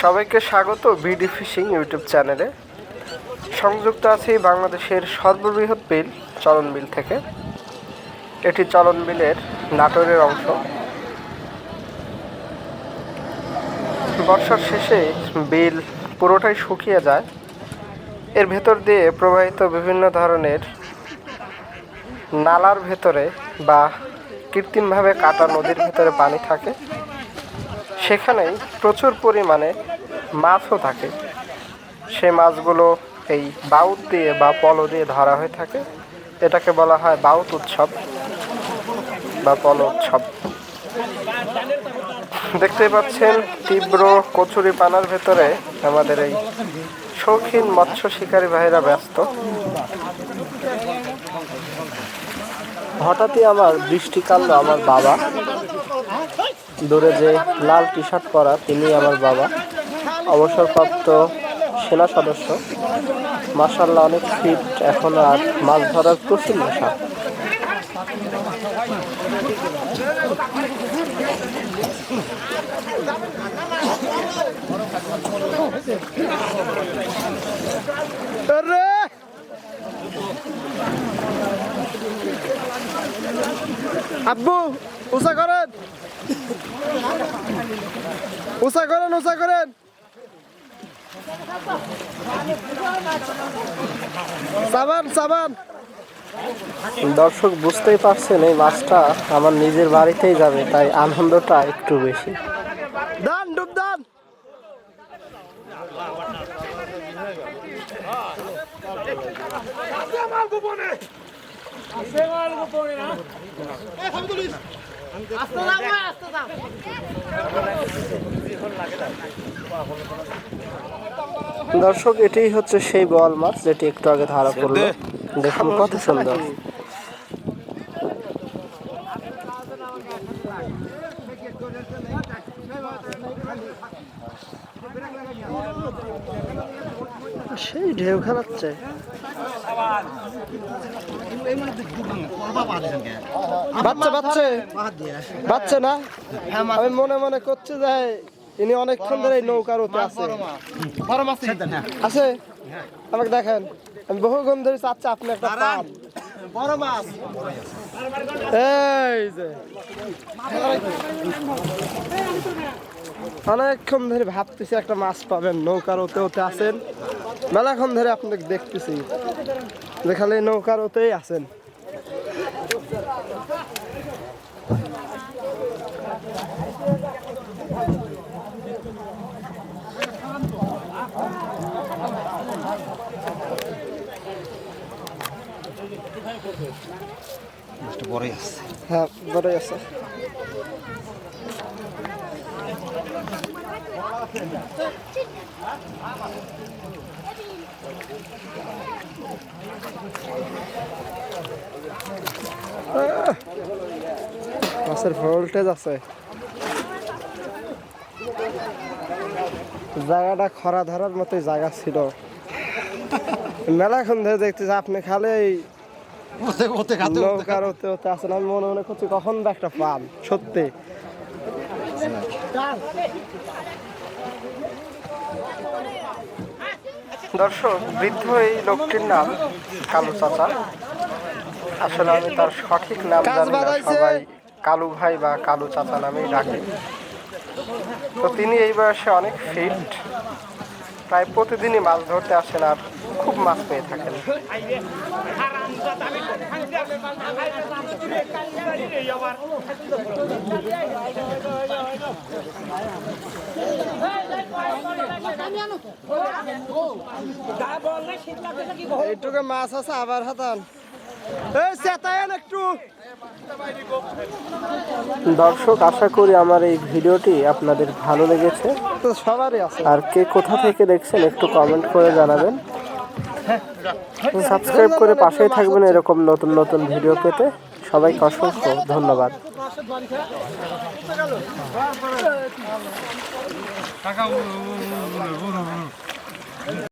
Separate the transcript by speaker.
Speaker 1: সবাইকে স্বাগত BD fishing YouTube চ্যানেলে। সংযুক্ত আছি বাংলাদেশের সর্ববৃহৎ বিল, চলন বিল থেকে। এটি চলন বিলের নাটোরের অংশ। বর্ষার শেষে বিল পুরোটাই শুকিয়ে যায়। এর ভেতর দিয়ে প্রবাহিত বিভিন্ন ধরনের নালার ভেতরে বা কৃত্রিমভাবে কাটা নদীর ভেতরে পানি থাকে। সেখানেই প্রচুর পরিমাণে মাছও থাকে। সেই মাছগুলো এই বাউত দিয়ে বা পলো দিয়ে ধরা হয়ে থাকে। এটাকে বলা হয় বাউত উৎসব বা পলো উৎসব। দেখতেই পাচ্ছেন তীব্র কচুরি পানার ভেতরে আমাদের এই শৌখিন মৎস্য শিকারী ভাইরা ব্যস্ত। হঠাৎই আমার দৃষ্টি কাড়লো আমার বাবা দূরে যে লাল টি শার্ট পরা তিনি আমার বাবা, অবসরপ্রাপ্ত সেনা সদস্য। মার্শাল্লাহ অনেক ফিট এখন আর মাছ ধরার প্রচুর নেশা। আব্বু, উষা করেন। উষা করেন উষা করেন। সাবান সাবান। দর্শক বুঝতেই পারছেন এই মাছটা আমার নিজের বাড়িতেই যাবে তাই আনন্দটা একটু বেশি। দান ডুব দান দর্শক এটাই হচ্ছে সেই বল মাছ যেটি একটু আগে ধারা পড়ল দেখুন কত সুন্দর। সেই ঢেউ খেলাচ্ছে। বাচ্চা বাচ্চা? বাচ্চা না? আমি মনে মনে করছি যে ইনি অনেকক্ষণ ধরে নৌকার ওতে আছে। আছে? আমাকে দেখেন। আমি বহুক্ষণ ধরে চাচ্ছি আপনি একটা পান।
Speaker 2: বড় মাছ।
Speaker 1: এই যে। অনেকক্ষণ ধরে ভাবতেছি একটা মাছ পাবেন নৌকার ওতে ওতে আছেন। মেলাক্ষণ ধরে আপনাকে দেখতেছি। যেখানে নৌকার ওতেই আছেন
Speaker 2: বড়ই আছে
Speaker 1: হ্যাঁ বড়ই আছে আহ! মাছের ভোল্টেজ আছে। জায়গাটা খরা ধরার মতোই জায়গা ছিল। মেলাক্ষণ ধরে দেখতেছি আপনি খালি এই নৌকার ওতে ওতে আছেন। আমি মনে মনে করছি কখন বা একটা পান সত্যি। দর্শক বৃদ্ধ এই লোকটির নাম কালু চাচা। আসলে আমি তার সঠিক নাম জানি না সবাই। কালু ভাই বা কালু চাচা নামেই ডাকে। তো তিনি এই বয়সে অনেক ফিট প্রায় প্রতিদিনই মাছ ধরতে আসেন আর খুব মাছ পেয়ে থাকেন। এইটুকু মাছ আছে আবার হাতান। দর্শক আশা করি আমার এই ভিডিওটি আপনাদের ভালো লেগেছে সবারই আছে আর কে কোথা থেকে দেখছেন একটু কমেন্ট করে জানাবেন সাবস্ক্রাইব করে পাশেই থাকবেন এরকম নতুন নতুন ভিডিও পেতে সবাইকে অসংখ্য ধন্যবাদ